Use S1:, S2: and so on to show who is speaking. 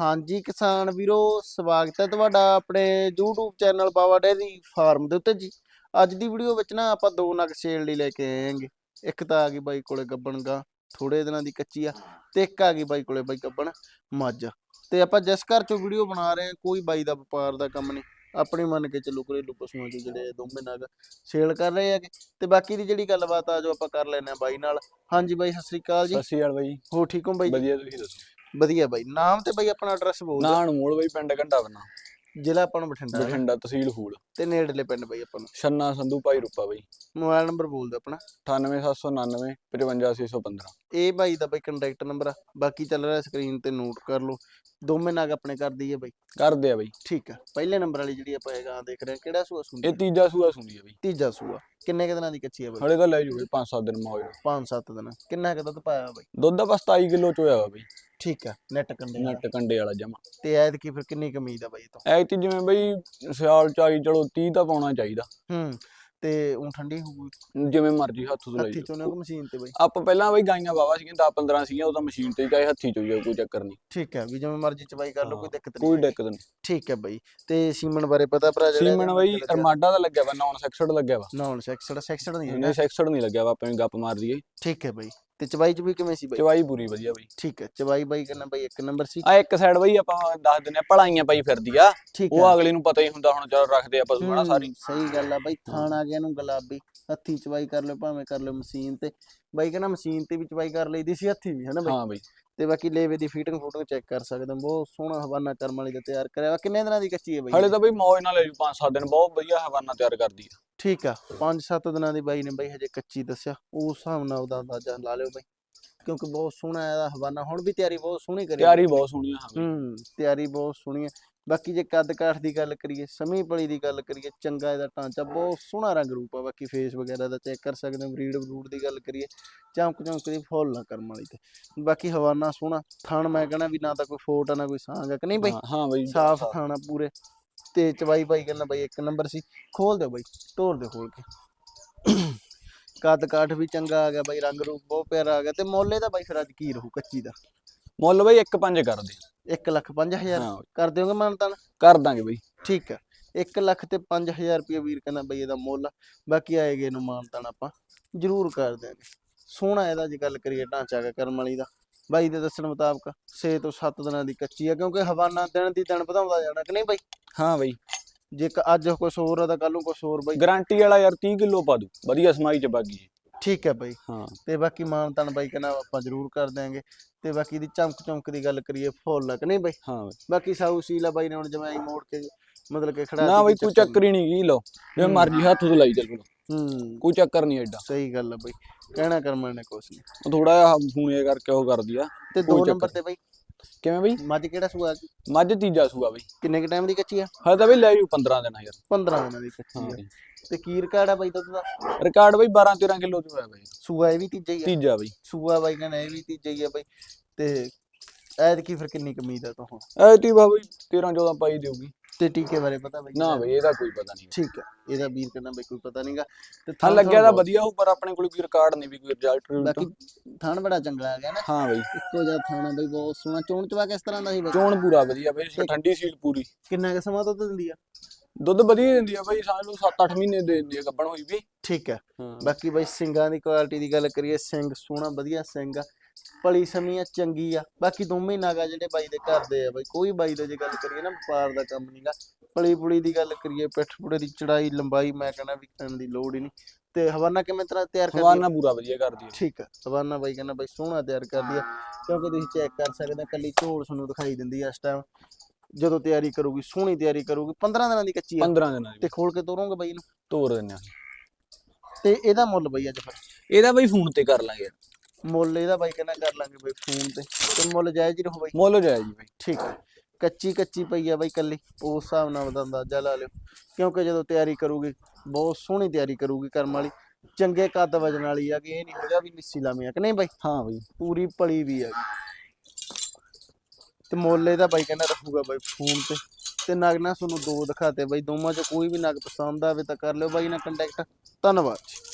S1: ਹਾਂਜੀ ਕਿਸਾਨ ਵੀਰੋ ਸਵਾਗਤ ਹੈ ਤੁਹਾਡਾ ਆਪਣੇ YouTube channel Bawa dairy farm ਦੇ ਉੱਤੇ ਜੀ। ਅੱਜ ਦੀ ਵੀਡੀਓ ਵਿੱਚ ਨਾ ਆਪਾਂ ਦੋ ਨਗ ਸੇਲ ਲਈ ਲੈ ਕੇ ਆਏ ਆਂਗੇ ਇੱਕ ਤਾਂ ਆ ਗਈ ਬਾਈ ਕੋਲੇ ਗੱਬਣ ਗਾ ਥੋੜੇ ਦਿਨਾਂ ਦੀ ਕੱਚੀ ਆ ਤੇ ਇੱਕ ਆ ਗਈ ਬਾਈ ਕੋਲੇ ਬਾਈ ਗੱਬਣ ਮੱਝ। ਤੇ ਆਪਾਂ ਜਿਸ ਘਰ ਚੋਂ ਵੀਡੀਓ ਬਣਾ ਰਹੇ ਹਾਂ ਕੋਈ ਬਾਈ ਦਾ ਵਪਾਰ ਦਾ ਕੰਮ ਨਹੀਂ। ਆਪਣੀ ਮੰਨ ਕੇ ਚੱਲੋ ਘਰੇਲੂ ਪਸ਼ੂਆਂ ਦੇ ਜਿਹੜੇ ਦੋਵੇਂ ਨਗ ਸੇਲ ਕਰ ਰਹੇ ਹੈਗੇ। ਤੇ ਬਾਕੀ ਦੀ ਜਿਹੜੀ ਗੱਲਬਾਤ ਆ ਜੋ ਆਪਾਂ ਕਰ ਆ ਬਾਈ ਨਾਲ। ਹਾਂਜੀ ਬਾਈ ਸਤਿ ਸ੍ਰੀ ਅਕਾਲ ਜੀ।
S2: ਸਤਿ ਸ਼੍ਰੀ ਅਕਾਲ ਬਾਈ।
S1: ਹੋ ਠੀਕ ਹੋ ਬਾਈ?
S2: ਵਧੀਆ ਤੁਸੀਂ ਦੱਸੋ?
S1: ਵਧੀਆ ਬਾਈ ਨਾਮ ਤੇ ਬਾਈ ਆਪਣਾ ਐਡਰੈਸ ਬੋਲ ਦਿਓ।
S2: ਨਾਨ ਮੂਲ ਬਾਈ ਪਿੰਡ ਘੰਟਾ ਬੰਨਾ।
S1: ਜ਼ਿਲ੍ਹਾ ਆਪਾਂ ਨੂੰ ਬਠਿੰਡਾ ਹੈ
S2: ਬਠਿੰਡਾ ਤਹਿਸੀਲ ਫੂਲ
S1: ਤੇ ਨੇੜਲੇ ਪਿੰਡ ਬਾਈ ਆਪਾਂ ਨੂੰ।
S2: ਛੰਨਾ ਸੰਧੂ ਭਾਈ ਰੂਪਾ ਬਾਈ।
S1: ਮੋਬਾਈਲ ਨੰਬਰ ਬੋਲ ਦਿਓ ਆਪਣਾ।
S2: 98799 55615
S1: ਇਹ ਬਾਈ ਦਾ ਬਾਈ ਕੰਟੈਕਟ ਨੰਬਰ ਆ। ਬਾਕੀ ਚੱਲ ਰਿਹਾ ਸਕਰੀਨ ਤੇ ਨੋਟ ਕਰ ਲਓ। ਦੋਵੇਂ ਨਾਗ ਆਪਣੇ ਕਰ ਦਈਏ ਬਾਈ।
S2: ਕਰਦੇ ਆ ਬਾਈ।
S1: ਠੀਕ ਆ। ਪਹਿਲੇ ਨੰਬਰ ਵਾਲੀ ਜਿਹੜੀ ਆਪਾਂ ਇਹ ਗਾਂ ਦੇਖ ਰਹੇ ਹਾਂ। ਕਿਹੜਾ ਸੂਆ ਸੁਣਦੀ
S2: ਇਹ ਤੀਜਾ ਸੂਆ ਸੁਣੀ ਆ ਬਾਈ।
S1: ਤੀਜਾ ਸੂਆ। ਕਿੰਨੇ ਕੁ ਦਿਨਾਂ ਦੀ ਕੱਚੀ ਆ ਬਾਈ?
S2: ਹਲੇ ਤਾਂ ਲੈ ਜੂ ਬਾਈ 5-7 ਦਿਨ ਮੌਜ ਨਾਲ।
S1: 5-7 ਦਿਨ। ਕਿੰਨਾ ਕੁ ਦੁੱਧ ਪਾਇਆ ਬਾਈ?
S2: ਦੁੱਧ ਦਾ ਬਸ 27 ਕਿਲੋ ਚ ਹੋਇਆ ਵਾ ਬਾਈ।
S1: ਠੀਕ ਆ ਨੈਟ ਕੰਡੇ ਵਾਲਾ।
S2: ਨੱਟ ਕੰਡੇ ਵਾਲਾ ਜਮਾ।
S1: ਤੇ ਐਦ ਕੀ ਫਿਰ ਕਿੰਨੀ ਕਮੀਦ ਆ ਬਾਈ ਤੋਂ?
S2: ਐਤੀ ਜਿਵੇਂ ਬਾਈ ਸਿਆਲ ਚਾਈ ਚਲੋ 30 ਤਾਂ ਪਾਉਣਾ ਚਾਹੀਦਾ।
S1: ਹੂੰ ਤੇ ਉਹ ਠੰਡੀ ਹੋਊਗੀ?
S2: ਜਿਵੇਂ ਮਰਜ਼ੀ ਹੱਥ ਤੋਂ
S1: ਹੱਥੀ ਚੋਂ ਨਾ ਮਸ਼ੀਨ ਤੇ ਬਾਈ?
S2: ਆਪਾਂ ਪਹਿਲਾਂ ਬਾਈ ਗਾਈਆਂ ਵਾਵਾ ਸੀਗੀਆਂ 10-15 ਸੀਗੀਆਂ ਉਹ ਤਾਂ ਮਸ਼ੀਨ ਤੇ ਚਾਹੇ ਹੱਥੀ ਚੋਈ ਜਾਓ ਕੋਈ ਚੱਕਰ ਨਹੀਂ।
S1: ਠੀਕ ਆ ਵੀ ਜਿਵੇਂ ਮਰਜ਼ੀ ਚਵਾਈ ਕਰ ਲਓ ਕੋਈ
S2: ਹਾਂ,
S1: ਦਿੱਕਤ ਨਹੀਂ
S2: ਕੋਈ ਦਿੱਕਤ ਨਹੀਂ।
S1: ਠੀਕ ਹੈ ਬਾਈ ਤੇ ਸੀਮਨ ਬਾਰੇ ਪਤਾ ਭਰਾ ਜਿਹੜਾ
S2: ਸੀਮਨ ਬਾਈ ਅਰਮਾਡਾ ਦਾ ਲੱਗਿਆ ਵਾ ਨੌਨ ਸੈਕਸਡ ਲੱਗਿਆ ਵਾ।
S1: ਨੌਨ ਸੈਕਸਡ ਸੈਕਸਡ ਨਹੀਂ
S2: ਨਹੀਂ
S1: ਹੈਗਾ।
S2: ਸੈਕਸਡ ਨਹੀਂ ਲੱਗਿਆ ਵਾ ਆਪਾਂ ਵੀ ਗੱਪ ਮਾਰ ਦਈਏ।
S1: ਠੀਕ ਹੈ ਬਾਈ। ਤੇ ਚਵਾਈ ਚ ਵੀ ਕਿਵੇਂ ਸੀ ਬਾਈ?
S2: ਚਵਾਈ ਪੂਰੀ ਵਧੀਆ ਬਾਈ।
S1: ਠੀਕ ਹੈ ਚਵਾਈ ਬਾਈ ਕਰਨਾ ਬਾਈ ਇੱਕ ਨੰਬਰ ਸੀ।
S2: ਆ ਇੱਕ ਸਾਈਡ ਬਈ ਆਪਾਂ ਦੱਸ ਦਿੰਨੇ ਆ ਭਲਾਈਆਂ ਪਾਈ ਫਿਰਦੀ ਆ। ਉਹ ਅਗਲੇ ਨੂੰ ਪਤਾ ਹੀ ਹੁੰਦਾ ਹੁਣ ਚਲ ਰੱਖਦੇ ਆ ਪਸ਼ੂ ਹਨਾ
S1: ਹੂੰ,
S2: ਸਾਰੀ।
S1: ਸਹੀ ਗੱਲ ਆ ਬਾਈ ਥਾਣ ਆ ਗਿਆ ਨੂੰ ਗੁਲਾਬੀ ਹੱਥੀ ਚਵਾਈ ਕਰ ਲਓ ਭਾਵੇਂ ਕਰ ਲਓ ਮਸ਼ੀਨ ਤੇ। ਬਾਈ ਕਹਿੰਦਾ ਮਸ਼ੀਨ ਤੇ ਵੀ ਚਵਾਈ ਕਰ ਲਈਦੀ ਸੀ ਹੱਥੀ ਵੀ ਹਨਾ ਬਾਈ?
S2: ਹਾਂ ਬਈ।
S1: ਤੇ ਬਾਕੀ ਲੇਵੇ ਦੀ ਫੀਟਿੰਗ ਫੋਟੋ ਚੈੱਕ ਕਰ ਸਕਦੇ ਹੋ। ਬਹੁਤ ਸੋਹਣਾ ਹਵਾਨਾ ਕਰਮ ਵਾਲੀ ਦਾ ਤਿਆਰ ਕਰਿਆ। ਵਾ ਕਿੰਨੇ ਦਿਨਾਂ ਦੀ ਕੱਚੀ ਹੈ ਬਾਈ?
S2: ਹਲੇ ਤਾਂ ਬਈ ਮੌਜ ਨਾਲ ਲੈ ਜੂ 5-7 ਦਿਨ ਬਹੁਤ ਵਧੀਆ ਹਵਾਨਾ ਤਿਆਰ ਕਰਦੀ ਆ।
S1: ਠੀਕ ਆ 5-7 ਦਿਨਾਂ ਦੀ ਬਾਈ ਨੇ ਬਾਈ ਹਜੇ ਕੱਚੀ ਦੱਸਿਆ। ਉਸ ਹਿਸਾਬ ਨਾਲ ਉਹਦਾ ਅੰਦਾਜ਼ਾ ਲਾ ਲਿਓ ਬਾਈ। ਕਿਉਂਕਿ ਬਹੁਤ ਸੋਹਣਾ ਇਹਦਾ ਹਵਾਨਾ। ਹੁਣ ਵੀ ਤਿਆਰੀ ਬਹੁਤ ਸੋਹਣੀ ਕਰੀ।
S2: ਤਿਆਰੀ ਬਹੁਤ ਸੋਹਣੀ ਆ ਹਾਂ।
S1: ਹੂੰ ਤਿਆਰੀ ਬਹੁਤ ਸੋਹਣੀ ਹੈ ਬਾਕੀ ਜੇ ਕੱਦ ਕਾਠ ਦੀ ਗੱਲ ਕਰੀਏ ਸਮੀ ਪਲੀ ਦੀ ਗੱਲ ਕਰੀਏ ਚੰਗਾ ਇਹਦਾ ਢਾਂਚਾ ਬਹੁਤ ਸੋਹਣਾ ਰੰਗ ਰੂਪ ਆ ਬਾਕੀ ਫੇਸ ਵਗੈਰਾ ਦਾ ਚੈੱਕ ਕਰ ਸਕਦੇ ਹੋ ਬਰੀਡ ਬਰੂਡ ਦੀ ਗੱਲ ਕਰੀਏ ਚਮਕ ਚਮਕ ਦੀ ਫੁੱਲ ਨਾ ਕਰਮ ਵਾਲੀ ਤੇ। ਬਾਕੀ ਹਵਾਨਾ ਸੋਹਣਾ ਥਣ ਮੈਂ ਕਹਣਾ ਵੀ ਨਾ ਤਾਂ ਕੋਈ ਫੋਟ ਆ ਨਾ ਕੋਈ ਸਾਂਗ ਆ ਕਿ ਨਹੀਂ ਬਾਈ?
S2: ਹਾਂ, ਬਈ।
S1: ਸਾਫ਼ ਥਾਣਾ ਪੂਰੇ। ਤੇ ਚਵਾਈ ਬਾਈ ਕਹਿੰਦਾ ਬਾਈ ਇੱਕ ਨੰਬਰ ਸੀ ਖੋਲ ਦਿਓ ਬਾਈ ਤੋੜ ਦਿਓ ਖੋਲ ਕੇ। ਕੱਦ ਕਾਠ ਵੀ ਚੰਗਾ ਆ ਗਿਆ ਬਾਈ ਰੰਗ ਰੂਪ ਬਹੁਤ ਪਿਆਰਾ ਆ ਗਿਆ ਤੇ ਮੋਲੇ ਦਾ ਬਾਈ ਫਿਰ ਅੱਜ ਕੀ ਰਹੂ ਕੱਚੀ ਦਾ।
S2: ਮੁੱਲ ਬਈ 1.5 ਕਰਦੇ
S1: 1 ਲੱਖ 5000
S2: ਹਾਂ।
S1: ਕਰ ਦਿਓਗੇ ਮਾਨਤਾਨ
S2: ਕਰ ਦਾਂਗੇ ਬਈ।
S1: ਠੀਕ ਹੈ 1 ਲੱਖ ਤੇ 5000 ਰੁਪਏ ਵੀਰ ਕਹਿੰਦਾ ਬਈ ਇਹਦਾ ਮੁੱਲ ਬਾਕੀ ਆਏਗੇ ਨੂੰ ਮਾਨਤਾਨ ਆਪਾਂ। ਜ਼ਰੂਰ ਕਰ ਦਿਆਂਗੇ। ਸੋਹਣਾ ਇਹਦਾ ਜੇ ਗੱਲ ਕਰੀਏ ਢਾਂਚਾ ਗਾ ਕਰਮ ਵਾਲੀ ਦਾ। ਬਾਈ ਦੇ ਦੱਸਣ ਮੁਤਾਬਕ 6 ਤੋਂ 7 ਦਿਨਾਂ ਦੀ ਕੱਚੀ ਆ ਕਿਉਂਕਿ ਹਵਾਨਾ ਦਿਨ ਦੀ ਦਿਨ ਵਧਾਉਂਦਾ ਜਾਣਾ ਕਿ ਨਹੀਂ ਬਾਈ?
S2: ਹਾਂ ਬਈ।
S1: ਜੇ ਕ- ਅੱਜ ਕੁਛ ਹੋਰ ਆ ਤਾਂ ਕੱਲ ਨੂੰ ਕੁਛ ਹੋਰ ਬਾਈ।
S2: ਗਾਰੰਟੀ ਵਾਲਾ ਯਾਰ 30 ਕਿਲੋ ਪਾ ਦੂ ਵਧੀਆ ਸਮਾਈ ਚ ਬਾਗੀ
S1: ਠੀਕ ਹੈ ਬਾਈ।
S2: ਹਾਂ।
S1: ਤੇ ਬਾਕੀ ਮਾਨਤਾਨ ਬਾਈ ਕਹਿੰਦਾ ਆਪਾਂ ਜ਼ਰੂਰ ਕਰ ਦਿਆਂਗੇ। ਤੇ ਬਾਕੀ ਦੀ ਚਮਕ ਚਮਕ ਦੀ ਗੱਲ ਕਰੀਏ ਫੁੱਲ ਕਿ ਨਹੀਂ ਬਾਈ?
S2: ਹਾਂ ਬਈ।
S1: ਬਾਕੀ ਸਾਊ ਸੀਲ ਬਾਈ ਨੇ ਹੁਣ ਜਿਵੇਂ ਆਈ ਮੋੜ ਕੇ ਮਤਲਬ ਕਿ ਖੜਾ
S2: ਨਾ ਬਈ ਕੋਈ
S1: ਚੱਕਰ
S2: ਹੀ ਨਹੀਂ ਲਓ। ਜਿਵੇਂ
S1: ਹੂੰ।
S2: ਮਰਜ਼ੀ ਹੱਥ ਤੋਂ ਲਾਈ ਚੱਲ।
S1: ਹੂੰ।
S2: ਕੋਈ ਚੱਕਰ ਨਹੀਂ ਐਡਾ।
S1: ਸਹੀ ਗੱਲ ਆ ਬਾਈ। ਕਹਿਣਾ ਕਰਮਾ ਨੇ ਕੁਛ ਨਹੀਂ।
S2: ਥੋੜਾ ਜਿਹਾ ਫੂਨੇ ਕਰਕੇ ਉਹ ਕਰਦੀ ਆ।
S1: ਤੇ ਦੋ ਨੰਬਰ ਤੇ ਬਾਈ।
S2: ਕਿਵੇਂ ਬਈ?
S1: ਮੱਝ ਕਿਹੜਾ ਸੂਆ?
S2: ਮੱਝ ਤੀਜਾ ਸੂਆ ਬਈ।
S1: ਕਿੰਨੇ ਕ ਟਾਈਮ ਦੀ ਕੱਚੀ ਆ?
S2: ਹਲੇ ਤਾਂ ਬਈ ਲੈ ਜੂ 15 ਦਿਨ ਯਾਰ।
S1: 15 ਦਿਨਾਂ ਦੀ ਕੱਚੀ
S2: ਹਾਂ
S1: ਆ ਤੇ ਕੀ ਰਿਕਾਰਡ ਆ ਬਾਈ ਦੁੱਧ ਦਾ?
S2: ਰਿਕਾਰਡ ਬਈ 12 13 ਕਿਲੋ ਚ ਹੋਇਆ ਬਈ।
S1: ਸੂਆ ਇਹ ਵੀ ਤੀਜਾ ਹੀ ਆ।
S2: ਤੀਜਾ ਬਈ।
S1: ਸੂਆ ਬਾਈ ਕਹਿੰਦਾ ਇਹ ਵੀ ਤੀਜਾ ਹੀ ਆ ਬਾਈ। ਤੇ ਐਦ ਕੀ ਫਿਰ ਕਿੰਨੀ ਕਮੀਦ ਆ ਤੋਂ
S2: ਐਤੀ ਬਾ ਬਈ 13 14 ਪਾਈ ਦੇਊਗੀ।
S1: ਤੇ ਟੀਕੇ ਬਾਰੇ ਪਤਾ ਬਾਈ
S2: ਨਾ ਬਈ ਇਹਦਾ ਕੋਈ ਪਤਾ ਨਹੀਂ।
S1: ਠੀਕ ਆ ਇਹਦਾ ਵੀਰ ਕਹਿੰਦਾ ਬਾਈ ਕੋਈ ਪਤਾ ਨਹੀਂਗਾ। ਤੇ
S2: ਹਾਂ ਲੱਗਿਆ ਤਾਂ ਵਧੀਆ ਹੋ ਪਰ ਆਪਣੇ ਕੋਲ ਕੋਈ ਰਿਕਾਰਡ ਨਹੀਂ ਵੀ ਕੋਈ ਰਿਜ਼ਲਟ
S1: ਬਾਕੀ ਥਣ ਬੜਾ ਚੰਗਾ ਆ ਗਿਆ ਨਾ।
S2: ਹਾਂ ਬਈ।
S1: ਇੱਕੋ ਜਿਹਾ ਥਾਣਾ ਬਾਈ ਬਹੁਤ ਸੋਹਣਾ। ਚੋਣ ਚਵਾ ਕਿਸ ਤਰ੍ਹਾਂ ਦਾ ਸੀ ਬਾਈ?
S2: ਚੋਣ ਪੂਰਾ ਵਧੀਆ ਬਈ ਠੰਡੀ ਸੀਲ ਪੂਰੀ।
S1: ਕਿੰਨਾ ਕੁ ਸਮਾਂ ਦੁੱਧ ਦਿੰਦੀ ਆ?
S2: ਦੁੱਧ ਵਧੀਆ ਦਿੰਦੀ ਆ ਬਈ ਸਾਨੂੰ 7-8 ਮਹੀਨੇ ਦੇ ਦਿੰਦੀ ਆ ਗੱਬਣ ਹੋਈ ਵੀ।
S1: ਠੀਕ ਹੈ।
S2: ਹਾਂ।
S1: ਬਾਕੀ ਬਾਈ ਸਿੰਗਾਂ ਦੀ ਕੁਆਲਿਟੀ ਦੀ ਗੱਲ ਕਰੀਏ ਸਿੰਘ ਸੋਹਣਾ ਵਧੀਆ ਸਿੰਘ ਆ। ਪਲੀ ਸਮੀ ਆ ਚੰਗੀ ਆ। ਬਾਕੀ ਦੋਵੇਂ ਨਾਗਾ ਜਿਹੜੇ ਬਾਈ ਦੇ ਘਰ ਦੇ ਆ ਬਾਈ। ਕੋਈ ਬਾਈ ਦਾ ਜੇ ਗੱਲ ਕਰੀਏ ਨਾ ਵਪਾਰ ਦਾ ਕੰਮ ਨਹੀਂਗਾ ਪਲੀ ਪੁਲੀ ਦੀ ਗੱਲ ਕਰੀਏ ਪਿੱਠ ਪੁੜੇ ਦੀ ਚੜਾਈ ਲੰਬਾਈ ਮੈਂ ਕਹਿੰਦਾ ਵੀ ਕਰਨ ਦੀ ਲੋੜ ਹੀ ਨਹੀਂ। ਤੇ ਹਵਾਨਾ ਕਿਵੇਂ ਤਰ੍ਹਾਂ ਤਿਆਰ ਕਰਦੀ?
S2: ਹਵਾਨਾ ਪੂਰਾ ਵਧੀਆ ਕਰਦੀ
S1: ਠੀਕ ਆ। ਹਵਾਨਾ ਬਾਈ ਕਹਿੰਦਾ ਬਾਈ ਸੋਹਣਾ ਤਿਆਰ ਕਰਦੀ ਆ। ਕਿਉਂਕਿ ਤੁਸੀਂ ਚੈੱਕ ਕਰ ਸਕਦੇ ਆ ਕੱਲੀ ਝੋਲ ਤੁਹਾਨੂੰ ਦਿਖਾਈ ਦਿੰਦੀ ਆ ਇਸ ਟਾਈਮ ਜਦੋਂ ਤਿਆਰੀ ਕਰੂਗੀ ਸੋਹਣੀ ਤਿਆਰੀ ਕਰੂਗੀ। 15 ਦਿਨਾਂ ਦੀ ਕੱਚੀ ਆ।
S2: 15 ਦਿਨਾਂ ਦੀ।
S1: ਤੇ ਖੋਲ ਕੇ ਤੋਰੋਗੇ ਬਾਈ ਨੂੰ
S2: ਤੋਰ ਦਿੰਦੇ ਆ
S1: ਤੇ ਇਹਦਾ ਮੁੱਲ ਬਾਈ ਅੱਜ ਫਿਰ
S2: ਇਹਦਾ ਬਈ ਫੋਨ ਤੇ ਕਰ ਲਾਂਗੇ।
S1: ਮੁੱਲ ਇਹਦਾ ਬਾਈ ਕਹਿੰਦਾ ਕਰ ਲਾਂਗੇ ਬਾਈ ਫੋਨ ਤੇ। ਤੇ ਮੁੱਲ ਜਾਇਜ਼ ਹੀ ਰਹੂ ਬਾਈ।
S2: ਮੁੱਲ ਜਾਇਆ ਜੀ ਬਈ।
S1: ਠੀਕ ਕੱਚੀ ਕੱਚੀ ਪਈ ਆ ਬਾਈ ਕੱਲੀ ਉਸ ਹਿਸਾਬ ਨਾਲ ਉਹਦਾ ਅੰਦਾਜ਼ਾ ਲਾ ਲਿਓ। ਕਿਉਂਕਿ ਜਦੋਂ ਤਿਆਰੀ ਕਰੂਗੀ ਬਹੁਤ ਸੋਹਣੀ ਤਿਆਰੀ ਕਰੂਗੀ ਕਰਮ ਵਾਲੀ। ਚੰਗੇ ਕੱਦ ਵਜਣ ਵਾਲੀ ਆ ਕਿ ਇਹ ਨਹੀਂ ਹੈਗਾ ਵੀ ਲਿੱਸੀ ਲਾਮੀ ਆ ਕਿ ਨਹੀਂ ਬਾਈ?
S2: ਹਾਂ ਬਈ।
S1: ਪੂਰੀ ਪਲੀ ਵੀ ਆ। ਤੇ ਮੁੱਲ ਇਹਦਾ ਬਾਈ ਕਹਿੰਦਾ ਰਹੂਗਾ ਬਾਈ ਫੋਨ ਤੇ। ਤੇ ਨਗ ਨਾ ਤੁਹਾਨੂੰ ਦੋ ਦਿਖਾਤੇ ਬਾਈ। ਦੋਵਾਂ ਚੋਂ ਕੋਈ ਵੀ ਨਗ ਪਸੰਦ ਆਵੇ ਤਾਂ ਕਰ ਲਿਓ ਬਾਈ ਨਾਲ ਕੰਟੈਕਟ ਧੰਨਵਾਦ ਜੀ।